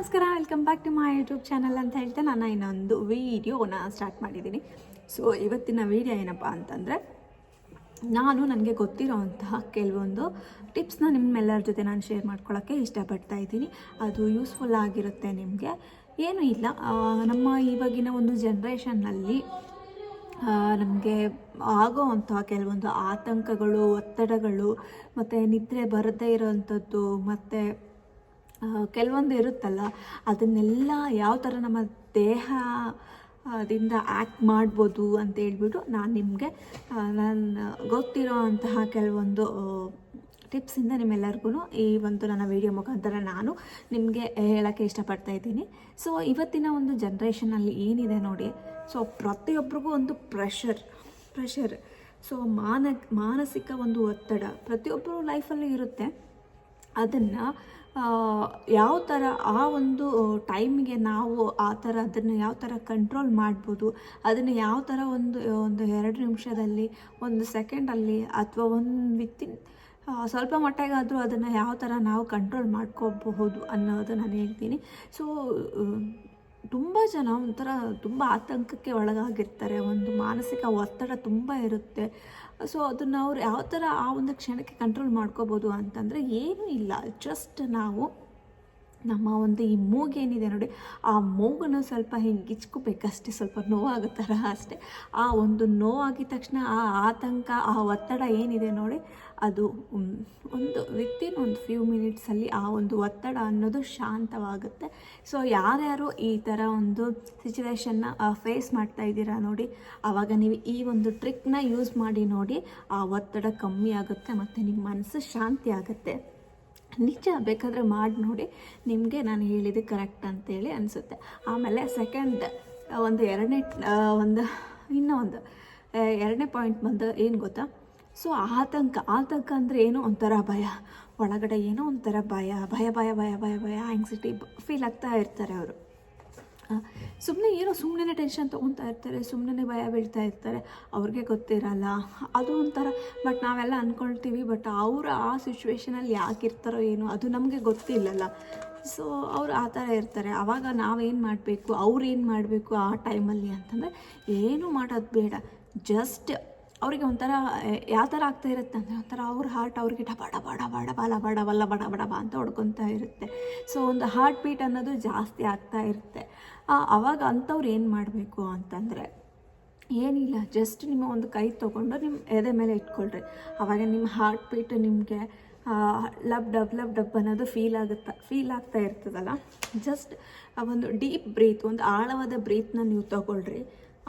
ನಮಸ್ಕಾರ welcome back to my YouTube channel ಅಂತ ಹೇಳ್ತಾ ನಾನು ಇನ್ನೊಂದು ವೀಡಿಯೋನ ಸ್ಟಾರ್ಟ್ ಮಾಡಿದ್ದೀನಿ. ಸೊ ಇವತ್ತಿನ ವೀಡಿಯೋ ಏನಪ್ಪ ಅಂತಂದರೆ, ನಾನು ನನಗೆ ಗೊತ್ತಿರೋವಂತಹ ಕೆಲವೊಂದು ಟಿಪ್ಸ್ನ ನಿಮ್ಮೆಲ್ಲರ ಜೊತೆ ನಾನು ಶೇರ್ ಮಾಡ್ಕೊಳ್ಳೋಕ್ಕೆ ಇಷ್ಟಪಡ್ತಾ ಇದ್ದೀನಿ. ಅದು ಯೂಸ್ಫುಲ್ ಆಗಿರುತ್ತೆ ನಿಮಗೆ. ಏನೂ ಇಲ್ಲ. ನಮ್ಮ ಇವಾಗಿನ ಒಂದು ಜನ್ರೇಷನ್ನಲ್ಲಿ ನಮಗೆ ಆಗೋವಂತಹ ಕೆಲವೊಂದು ಆತಂಕಗಳು, ಒತ್ತಡಗಳು, ಮತ್ತು ನಿದ್ರೆ ಬರದೇ ಇರೋವಂಥದ್ದು ಮತ್ತು ಕೆಲವೊಂದು ಇರುತ್ತಲ್ಲ, ಅದನ್ನೆಲ್ಲ ಯಾವ ಥರ ನಮ್ಮ ದೇಹ ದಿಂದ ಆ್ಯಕ್ಟ್ ಮಾಡ್ಬೋದು ಅಂತ ಹೇಳ್ಬಿಟ್ಟು ನಾನು ನಿಮಗೆ ನಾನು ಗೊತ್ತಿರೋ ಅಂತಹ ಕೆಲವೊಂದು ಟಿಪ್ಸಿಂದ ನಿಮ್ಮೆಲ್ಲರಿಗೂ ಈ ಒಂದು ನನ್ನ ವಿಡಿಯೋ ಮುಖಾಂತರ ನಾನು ನಿಮಗೆ ಹೇಳೋಕ್ಕೆ ಇಷ್ಟಪಡ್ತಾ ಇದ್ದೀನಿ. ಸೊ ಇವತ್ತಿನ ಒಂದು ಜನ್ರೇಷನಲ್ಲಿ ಏನಿದೆ ನೋಡಿ ಸೊ ಪ್ರತಿಯೊಬ್ಬರಿಗೂ ಒಂದು ಪ್ರೆಷರ್ ಪ್ರೆಷರ್ ಸೊ ಮಾನ, ಮಾನಸಿಕ ಒಂದು ಒತ್ತಡ ಪ್ರತಿಯೊಬ್ಬರು ಲೈಫಲ್ಲೂ ಇರುತ್ತೆ. ಅದನ್ನು ಯಾವ ಥರ ಆ ಒಂದು ಟೈಮಿಗೆ ನಾವು ಆ ಥರ ಅದನ್ನು ಯಾವ ಥರ ಕಂಟ್ರೋಲ್ ಮಾಡ್ಬೋದು, ಅದನ್ನು ಯಾವ ಥರ ಒಂದು ಒಂದು ಎರಡು ನಿಮಿಷದಲ್ಲಿ, ಒಂದು ಸೆಕೆಂಡಲ್ಲಿ ಅಥವಾ ಒಂದು ವಿತ್ತಿನ್ ಸ್ವಲ್ಪ ಮಟ್ಟಿಗಾದರೂ ಅದನ್ನು ಯಾವ ಥರ ನಾವು ಕಂಟ್ರೋಲ್ ಮಾಡ್ಕೋಬಹುದು ಅನ್ನೋದು ನಾನು ಹೇಳ್ತೀನಿ. ಸೊ ತುಂಬ ಜನ ಒಂಥರ ತುಂಬ ಆತಂಕಕ್ಕೆ ಒಳಗಾಗಿರ್ತಾರೆ, ಒಂದು ಮಾನಸಿಕ ಒತ್ತಡ ತುಂಬ ಇರುತ್ತೆ. ಸೊ ಅದನ್ನು ಅವ್ರು ಯಾವ ಥರ ಆ ಒಂದು ಕ್ಷಣಕ್ಕೆ ಕಂಟ್ರೋಲ್ ಮಾಡ್ಕೋಬೋದು ಅಂತಂದರೆ ಏನೂ ಇಲ್ಲ. ಜಸ್ಟ್ ನಾವು ನಮ್ಮ ಒಂದು ಈ ಮೂಗೇನಿದೆ ನೋಡಿ, ಆ ಮೂಗನ್ನು ಸ್ವಲ್ಪ ಹಿಂಗೆ ಗಿಚ್ಕೋಬೇಕಷ್ಟೇ ಸ್ವಲ್ಪ ನೋವಾಗೋ ಥರ ಅಷ್ಟೇ. ಆ ಒಂದು ನೋವಾಗಿದ ತಕ್ಷಣ ಆ ಆತಂಕ, ಆ ಒತ್ತಡ ಏನಿದೆ ನೋಡಿ, ಅದು ಒಂದು ವಿತಿನ್ ಒಂದು ಫ್ಯೂ ಮಿನಿಟ್ಸಲ್ಲಿ ಆ ಒಂದು ಒತ್ತಡ ಅನ್ನೋದು ಶಾಂತವಾಗುತ್ತೆ. ಸೊ ಯಾರ್ಯಾರು ಈ ಥರ ಒಂದು ಸಿಚುವೇಶನ್ನ ಫೇಸ್ ಮಾಡ್ತಾ ಇದ್ದೀರಾ ನೋಡಿ ಆವಾಗ ನೀವು ಈ ಒಂದು ಟ್ರಿಕ್ನ ಯೂಸ್ ಮಾಡಿ ನೋಡಿ, ಆ ಒತ್ತಡ ಕಮ್ಮಿ ಆಗುತ್ತೆ ಮತ್ತು ನಿಮ್ಮ ಮನಸ್ಸು ಶಾಂತಿ ಆಗುತ್ತೆ ನಿಜ ಬೇಕಾದರೆ ಮಾಡಿ ನೋಡಿ, ನಿಮಗೆ ನಾನು ಹೇಳಿದ್ದು ಕರೆಕ್ಟ್ ಅಂತೇಳಿ ಅನಿಸುತ್ತೆ. ಆಮೇಲೆ ಸೆಕೆಂಡ್ ಒಂದು ಎರಡನೇ ಒಂದು, ಇನ್ನೂ ಒಂದು ಎರಡನೇ ಪಾಯಿಂಟ್ ಬಂದು ಏನು ಗೊತ್ತಾ? ಸೊ ಆತಂಕ ಆತಂಕ ಅಂದರೆ ಏನೋ ಒಂಥರ ಭಯ. ಒಳಗಡೆ ಏನೋ ಒಂಥರ ಭಯ ಭಯ ಭಯ ಭಯ ಭಯ ಭಯ ಆ್ಯಂಗ್ಸಿಟಿ ಫೀಲ್ ಆಗ್ತಾ ಇರ್ತಾರೆ ಅವರು. ಸುಮ್ಮನೆ ಏನೋ ಸುಮ್ಮನೆ ಟೆನ್ಷನ್ ತೊಗೊತಾ ಇರ್ತಾರೆ ಸುಮ್ಮನೆ ಭಯ ಬೀಳ್ತಾ ಇರ್ತಾರೆ. ಅವ್ರಿಗೆ ಗೊತ್ತಿರಲ್ಲ. ಅದು ಒಂಥರ ಬಟ್ ನಾವೆಲ್ಲ ಅಂದ್ಕೊಳ್ತೀವಿ ಬಟ್ ಅವರು ಆ ಸಿಚುವೇಶನಲ್ಲಿ ಯಾಕೆ ಇರ್ತಾರೋ ಏನೋ, ಅದು ನಮಗೆ ಗೊತ್ತಿಲ್ಲಲ್ಲ. ಸೊ ಅವ್ರು ಆ ಥರ ಇರ್ತಾರೆ. ಆವಾಗ ನಾವೇನು ಮಾಡಬೇಕು, ಅವ್ರು ಏನು ಮಾಡಬೇಕು ಆ ಟೈಮಲ್ಲಿ ಅಂತಂದರೆ, ಏನು ಮಾಡೋದು ಬೇಡ. ಜಸ್ಟ್ ಅವರಿಗೆ ಒಂಥರ ಯಾವ ಥರ ಆಗ್ತಾ ಇರುತ್ತೆ ಅಂದರೆ ಒಂಥರ ಅವ್ರ ಹಾರ್ಟ್ ಅವ್ರಿಗೆ ಡಬ ಡಬ ಡಬ ಡಬ, ಲಬ ಡಬಲ್ಲ ಬಡ ಬಡ ಬ ಅಂತ ಹೊಡ್ಕೊತಾ ಇರುತ್ತೆ. ಸೊ ಒಂದು ಹಾರ್ಟ್ ಬೀಟ್ ಅನ್ನೋದು ಜಾಸ್ತಿ ಆಗ್ತಾ ಇರುತ್ತೆ. ಅವಾಗ ಅಂಥವ್ರು ಏನು ಮಾಡಬೇಕು ಅಂತಂದರೆ, ಏನಿಲ್ಲ ಜಸ್ಟ್ ನಿಮ್ಮ ಒಂದು ಕೈ ತೊಗೊಂಡು ನಿಮ್ಮ ಎದೆ ಮೇಲೆ ಇಟ್ಕೊಳ್ರಿ. ಅವಾಗ ನಿಮ್ಮ ಹಾರ್ಟ್ ಬೀಟ್ ನಿಮಗೆ ಲಬ್, ಡಬ್ ಲಬ್, ಡಬ್ ಅನ್ನೋದು ಫೀಲ್ ಆಗುತ್ತಾ ಫೀಲ್ ಆಗ್ತಾ ಇರ್ತದಲ್ಲ? ಜಸ್ಟ್ ಒಂದು ಡೀಪ್ ಬ್ರೀತ್ ಒಂದು ಆಳವಾದ ಬ್ರೀತ್ನ ನೀವು ತಗೊಳ್ರಿ.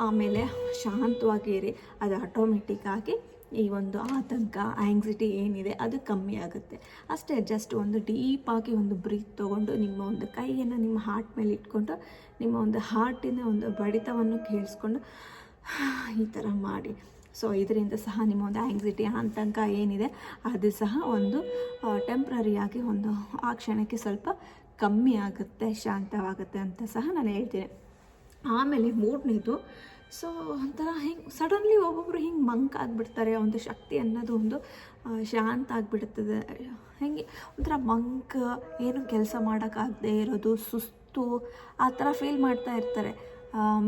ಆಮೇಲೆ ಶಾಂತವಾಗಿ ಇರಿ. ಅದು ಆಟೋಮೆಟಿಕ್ಕಾಗಿ ಈ ಒಂದು ಆತಂಕ ಆ್ಯಂಗ್ಸಿಟಿ ಏನಿದೆ ಅದು ಕಮ್ಮಿ ಆಗುತ್ತೆ. ಅಷ್ಟೇ ಜಸ್ಟ್ ಒಂದು ಡೀಪಾಗಿ ಒಂದು ಬ್ರೀತ್ ತೊಗೊಂಡು ನಿಮ್ಮ ಒಂದು ಕೈಯನ್ನು ನಿಮ್ಮ ಹಾರ್ಟ್ ಮೇಲೆ ಇಟ್ಕೊಂಡು, ನಿಮ್ಮ ಒಂದು ಹಾರ್ಟಿನ ಒಂದು ಬಡಿತವನ್ನು ಕೇಳಿಸ್ಕೊಂಡು, ಈ ಥರ ಮಾಡಿ. ಸೊ ಇದರಿಂದ ಸಹ ನಿಮ್ಮ ಒಂದು ಆ್ಯಂಗ್ಸಿಟಿ ಆತಂಕ ಏನಿದೆ, ಅದು ಸಹ ಒಂದು ಟೆಂಪ್ರರಿಯಾಗಿ ಒಂದು ಆ ಕ್ಷಣಕ್ಕೆ ಸ್ವಲ್ಪ ಕಮ್ಮಿ ಆಗುತ್ತೆ, ಶಾಂತವಾಗುತ್ತೆ ಅಂತ ಸಹ ನಾನು ಹೇಳ್ತೀನಿ. ಆಮೇಲೆ ಮೂರನೇದು ಸೊ ಒಂಥರ ಹಿಂಗೆ ಸಡನ್ಲಿ ಒಬ್ಬೊಬ್ಬರು ಹಿಂಗೆ ಮಂಕ್ ಆಗಿಬಿಡ್ತಾರೆ, ಒಂದು ಶಕ್ತಿ ಅನ್ನೋದು ಒಂದು ಶಾಂತ ಆಗಿಬಿಡ್ತದೆ. ಹೇಗೆ, ಒಂಥರ ಮಂಕ್, ಏನು ಕೆಲಸ ಮಾಡೋಕ್ಕಾಗದೇ ಇರೋದು, ಸುಸ್ತು, ಆ ಥರ ಫೀಲ್ ಮಾಡ್ತಾ ಇರ್ತಾರೆ.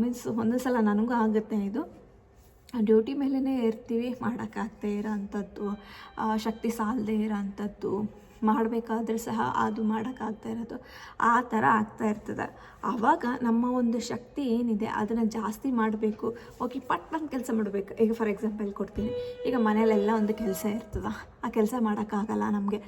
ಮೀನ್ಸ್ ಒಂದೊಂದು ಸಲ ನನಗೂ ಆಗುತ್ತೆ ಇದು. ಡ್ಯೂಟಿ ಮೇಲೇ ಇರ್ತೀವಿ ಮಾಡೋಕ್ಕಾಗದೇ ಇರೋ ಅಂಥದ್ದು ಶಕ್ತಿ ಸಾಲದೇ ಇರೋ ಅಂಥದ್ದು ಮಾಡಬೇಕಾದ್ರೆ ಸಹ ಅದು ಮಾಡೋಕ್ಕಾಗ್ತಾ ಇರೋದು. ಆ ಥರ ಆಗ್ತಾ ಇರ್ತದೆ. ಆವಾಗ ನಮ್ಮ ಒಂದು ಶಕ್ತಿ ಏನಿದೆ, ಅದನ್ನು ಜಾಸ್ತಿ ಮಾಡಬೇಕು. ಓಕೆ, ಪಟ್ ಒಂದು ಕೆಲಸ ಮಾಡಬೇಕು. ಈಗ ಫಾರ್ ಎಕ್ಸಾಂಪಲ್ ಕೊಡ್ತೀನಿ. ಈಗ ಮನೇಲೆಲ್ಲ ಒಂದು ಕೆಲಸ ಇರ್ತದೆ. ಆ ಕೆಲಸ ಮಾಡೋಕ್ಕಾಗಲ್ಲ ನಮಗೆ.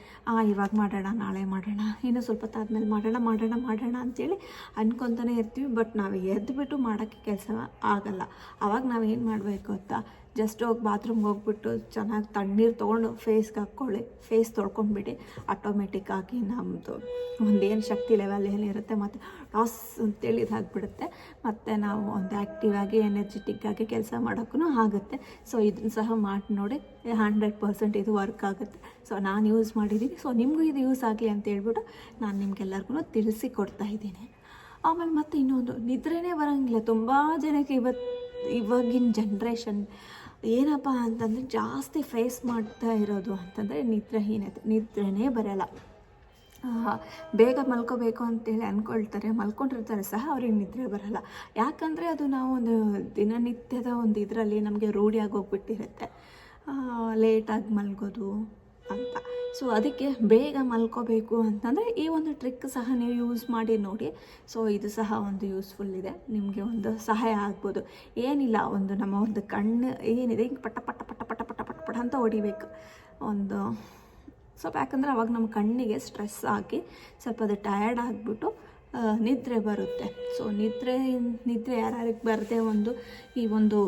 ಇವಾಗ ಮಾಡೋಣ, ನಾಳೆ ಮಾಡೋಣ, ಇನ್ನೂ ಸ್ವಲ್ಪ ತಾದ್ಮೇಲೆ ಮಾಡೋಣ ಮಾಡೋಣ ಮಾಡೋಣ ಅಂತೇಳಿ ಅನ್ಕೊತಾನೆ ಇರ್ತೀವಿ. ಬಟ್ ನಾವು ಎದ್ದುಬಿಟ್ಟು ಮಾಡೋಕ್ಕೆ ಕೆಲಸ ಆಗಲ್ಲ. ಆವಾಗ ನಾವು ಏನು ಮಾಡಬೇಕು ಗೊತ್ತಾ? ಜಸ್ಟ್ ಹೋಗಿ ಬಾತ್ರೂಮ್ಗೆ ಹೋಗ್ಬಿಟ್ಟು ಚೆನ್ನಾಗಿ ತಣ್ಣೀರು ತೊಗೊಂಡು ಫೇಸ್ಗೆ ಹಾಕ್ಕೊಳ್ಳಿ. ಫೇಸ್ ತೊಳ್ಕೊಂಡ್ಬಿಡಿ. ಆಟೋಮೆಟಿಕ್ಕಾಗಿ ನಮ್ಮದು ಒಂದೇನು ಶಕ್ತಿ ಲೆವೆಲ್ ಏನಿರುತ್ತೆ ಮತ್ತು ಟಾಸ್ ಅಂತೇಳಿ ಇದಾಗ್ಬಿಡುತ್ತೆ. ಮತ್ತು ನಾವು ಒಂದು ಆ್ಯಕ್ಟಿವ್ ಆಗಿ ಎನರ್ಜೆಟಿಕ್ ಆಗಿ ಕೆಲಸ ಮಾಡೋಕ್ಕೂ ಆಗುತ್ತೆ. ಸೊ ಇದನ್ನು ಸಹ ಮಾಡಿ ನೋಡಿ. ಹಂಡ್ರೆಡ್ ಪರ್ಸೆಂಟ್ ಇದು ವರ್ಕ್ ಆಗುತ್ತೆ. ಸೊ ನಾನು ಯೂಸ್ ಮಾಡಿದ್ದೀನಿ ಸೊ ನಿಮಗೂ ಇದು ಯೂಸ್ ಆಗಲಿ ಅಂತ ಹೇಳ್ಬಿಟ್ಟು ನಾನು ನಿಮ್ಗೆಲ್ಲರಿಗೂ ತಿಳಿಸಿ ಕೊಡ್ತಾ ಇದ್ದೀನಿ. ಆಮೇಲೆ ಮತ್ತೆ ಇನ್ನೊಂದು. ನಿದ್ರೆನೇ ಬರೋಂಗಿಲ್ಲ. ತುಂಬ ಜನಕ್ಕೆ ಇವತ್ತು ಇವಾಗಿನ ಜನ್ರೇಷನ್ ಏನಪ್ಪ ಅಂತಂದರೆ ಜಾಸ್ತಿ ಫೇಸ್ ಮಾಡ್ತಾ ಇರೋದು ಅಂತಂದರೆ ನಿದ್ರಾಹೀನತೆ, ನಿದ್ರೆನೇ ಬರಲ್ಲ. ಬೇಗ ಮಲ್ಕೋಬೇಕು ಅಂತೇಳಿ ಅಂದ್ಕೊಳ್ತಾರೆ ಮಲ್ಕೊಂಡಿರ್ತಾರೆ ಸಹ ಅವ್ರಿಗೆ ನಿದ್ರೆ ಬರಲ್ಲ. ಯಾಕಂದರೆ ಅದು ನಾವು ಒಂದು ದಿನನಿತ್ಯದ ಒಂದು ಇದರಲ್ಲಿ ನಮಗೆ ರೂಢಿಯಾಗಿ ಹೋಗ್ಬಿಟ್ಟಿರುತ್ತೆ. ಲೇಟಾಗಿ ಮಲ್ಗೋದು ಅಂತ. ಸೊ ಅದಕ್ಕೆ ಬೇಗ ಮಲ್ಕೋಬೇಕು ಅಂತಂದರೆ ಈ ಒಂದು ಟ್ರಿಕ್ ಸಹ ನೀವು ಯೂಸ್ ಮಾಡಿ ನೋಡಿ. ಸೊ ಇದು ಸಹ ಒಂದು ಯೂಸ್ಫುಲ್ ಇದೆ. ನಿಮಗೆ ಒಂದು ಸಹಾಯ ಆಗ್ಬೋದು. ಏನಿಲ್ಲ, ಒಂದು ನಮ್ಮ ಒಂದು ಕಣ್ಣು ಏನಿದೆ, ಹಿಂಗೆ ಪಟ ಪಟ ಪಟ ಪಟ ಪಟ ಪಟ ಪಟ ಅಂತ ಹೊಡಿಬೇಕು. ಒಂದು ಸ್ವಲ್ಪ ಯಾಕಂದರೆ ಅವಾಗ ನಮ್ಮ ಕಣ್ಣಿಗೆ ಸ್ಟ್ರೆಸ್ ಹಾಕಿ ಸ್ವಲ್ಪ ಅದು ಟಯರ್ಡ್ ಆಗಿಬಿಟ್ಟು ನಿದ್ರೆ ಬರುತ್ತೆ. ಸೊ ನಿದ್ರೆ ನಿದ್ರೆ ಯಾರ್ಯಾರಿಗೆ ಬರದೆ ಒಂದು ಈ ಒಂದು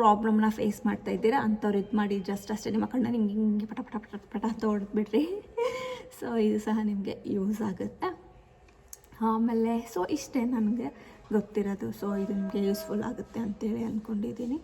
ಪ್ರಾಬ್ಲಮ್ನ ಫೇಸ್ ಮಾಡ್ತಾ ಇದ್ದೀರಾ? ಅಂಥವ್ರು ಇದು ಮಾಡಿ ಜಸ್ಟ್ ಅಷ್ಟೇ. ನಿಮ್ಮ ಮಕ್ಕಳನ್ನ ನಿಮ್ಗೆ ಹಿಂಗೆ ಪಟ ಪಟ ಪಟ ಪಟ ಅಂತ ಸೊ ಇದು ಸಹ ನಿಮಗೆ ಯೂಸ್ ಆಗುತ್ತೆ? ಆಮೇಲೆ ಸೊ ಇಷ್ಟೇ ನನಗೆ ಗೊತ್ತಿರೋದು. ಸೊ ಇದು ನಿಮಗೆ ಯೂಸ್ಫುಲ್ ಆಗುತ್ತೆ ಅಂತೇಳಿ ಅಂದ್ಕೊಂಡಿದ್ದೀನಿ